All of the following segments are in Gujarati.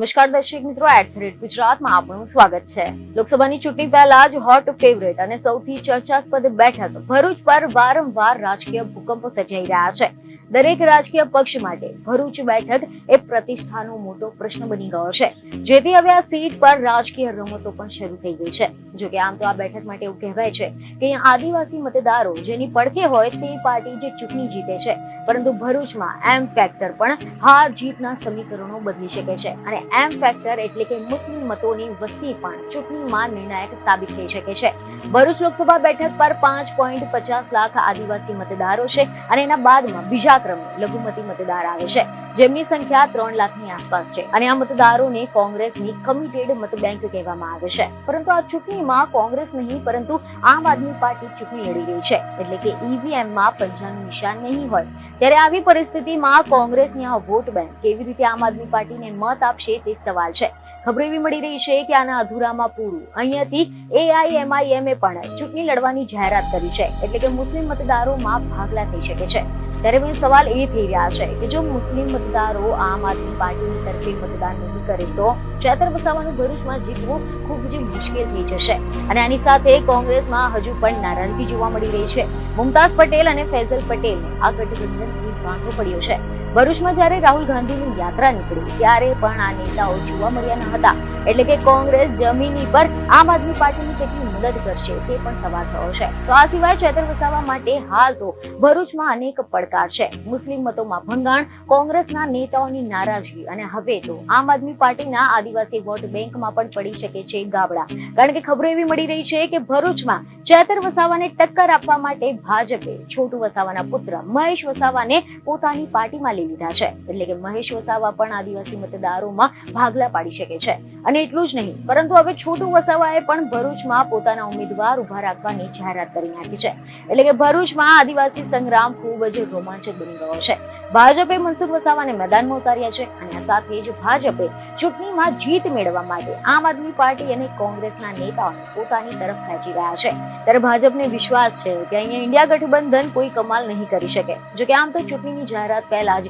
નમસ્કાર દર્શક મિત્રો એટ ગુજરાતમાં આપનું સ્વાગત છે. લોકસભાની ચૂંટણી પહેલા જ હોટ ફેવરેટ અને સૌથી ચર્ચાસ્પદ બેઠક ભરૂચ પર વારંવાર રાજકીય ભૂકંપો સર્જાઈ રહ્યા છે. દરેક રાજકીય પક્ષ માટે ભરૂચ બેઠક એ પ્રતિષ્ઠાનો મોટો પ્રશ્ન બની ગયો છે. જેથી હવે આ સીટ પર રાજકીય રમતો પણ શરૂ થઈ ગઈ છે. જો કે આમ તો આ બેઠક માટે એવું કહેવાય છે કે આદિવાસી મતદારો જેની પડખે હોય તે પાર્ટી જે ચૂંટણી જીતે છે. પરંતુ ભરૂચમાં એમ ફેક્ટર પણ હાર જીતના સમીકરણો બદલી શકે છે. અને એમ ફેક્ટર એટલે કે મુસ્લિમ મતોની વસ્તી પણ ચૂંટણીમાં નિર્ણાયક સાબિત થઈ શકે છે. ભરૂચ લોકસભા બેઠક પર પાંચ પોઈન્ટ પચાસ લાખ આદિવાસી મતદારો છે અને એના બાદમાં બીજા ક્રમે લઘુમતી મતદાર આવે છે, જેમની સંખ્યા ત્રણ લાખની આસપાસ છે. અને આ મતદારોને કોંગ્રેસની કમિટેડ મતબેંક કહેવામાં આવે છે. પરંતુ આ ચૂંટણીમાં કોંગ્રેસ નહીં, પરંતુ આમ આદમી પાર્ટી ચૂંટણી લડી રહી છે. એટલે કે ઈવીએમમાં પંજાનું નિશાન નહીં હોય. ત્યારે આવી પરિસ્થિતિમાં કોંગ્રેસની આ વોટ બેંક કેવી રીતે આમ આદમી પાર્ટીને મત આપશે તે સવાલ છે. ખબર એવી મળી રહી છે કે આના અધૂરામાં પૂરું. અહીંયાથી એઆઈએમઆઈએમએ પણ ચૂંટણી લડવાની જાહેરાત કરી છે. એટલે કે મુસ્લિમ મતદારોમાં ભાગલા થઈ શકે છે. ત્યારે મેં સવાલ એ થઈ રહ્યા છે કે જો મુસ્લિમ મતદારો આમ આદમી પાર્ટીની તરફે મતદાન નહીં કરે તો ચેતર વસાવાનું ભરૂચમાં જીતવું ખૂબ જ મુશ્કેલ થઈ જશે. અને આની સાથે કોંગ્રેસમાં હજુ પણ નારાજગી જોવા મળી રહી છે. મુમતાઝ પટેલ અને ફૈઝલ પટેલ આ ગઠબંધનથી વાંધો પડ્યો છે. ભરૂચમાં જ્યારે રાહુલ ગાંધીની યાત્રા નીકળી, ત્યારે પણ આ નેતાઓ જોવા મળ્યા ન હતા. એટલે કે કોંગ્રેસ જમીની પર આમ આદમી પાર્ટીની કેટલી મદદ કરશે તે પણ સવાલ થયો છે. તો આ સિવાય ચેતર વસાવવા માટે હાલ તો ભરૂચમાં અનેક પડકાર છે. મુસ્લિમ મતોમાં ભંગાણ, કોંગ્રેસના નેતાઓની નારાજગી અને હવે તો આમ આદમી પાર્ટીના આદિવાસી વોટ બેંકમાં પણ પડી શકે છે ગાબડા. કારણ કે ખબરો એવી મળી રહી છે કે ભરૂચમાં ચેતર વસાવાને ટક્કર આપવા માટે ભાજપે, છોટુ વસાવાના પુત્ર મહેશ વસાવાને પોતાની પાર્ટીમાં લઈ લીધા છે. એટલે કે મહેશ વસાવા પણ આદિવાસી મતદારોમાં ભાગલા પાડી શકે છે. અને એટલું જ નહીં, પરંતુ હવે છોટુ વસાવાએ પણ ભરૂચમાં પોતાના ઉમેદવાર ઊભા રાખવાની જાહેરાત કરી નાખી છે. એટલે કે ભરૂચમાં આદિવાસી સંગ્રામ ખૂબ જ રોમાંચક બની ગયો છે. ભાજપે મનસુખ વસાવાને મેદાનમાં ઉતાર્યા છે અને સાથે જ ભાજપે ચૂંટણીમાં જીત મેળવવા માટે આમ આદમી પાર્ટી અને કોંગ્રેસના નેતાઓને પોતાની તરફ ખેંચી રહ્યા છે. ત્યારે ભાજપને વિશ્વાસ છે કે અહીંયા ઇન્ડિયા ગઠબંધન કોઈ કમાલ નહીં કરી શકે. જો કે આમ તો ચૂંટણીની જાહેરાત પહેલા જ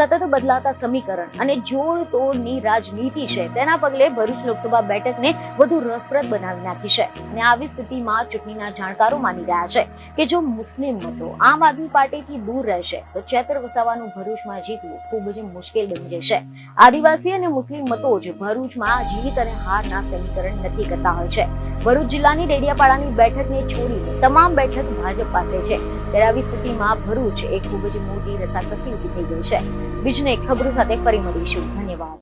સતત બદલાતા સમીકરણ અને જોડ તોડની રાજનીતિ છે. તેના પગલે ભરૂચ લોકસભા બેઠકને વધુ રસપ્રદ બનાવી નાખી છે અને આવી સ્થિતિમાં ચૂંટણીના જાણકારો માની રહ્યા છે કે જો મુસ્લિમ મતો આમ આદમી પાર્ટીથી દૂર રહેશે, તો ચેતર વસાવાનું ભરૂચમાં જીતવું ખૂબ જ મુશ્કેલ બની જશે. આદિવાસી અને મુસ્લિમ મતો જ ભરૂચમાં જીત અને હારના સમીકરણ નક્કી કરતા હોય છે. ભરૂચ જિલ્લાની ડેડિયાપાડાની બેઠકને છોડીને તમામ બેઠક ભાજપ પાસે છે. ત્યારે આવી સ્થિતિમાં ભરૂચ એક ખૂબ જ મોટી રસાકસી ઊભી થઈ ગઈ છે. બીજને ખબરો સાથે ફરી મળીશું. ધન્યવાદ.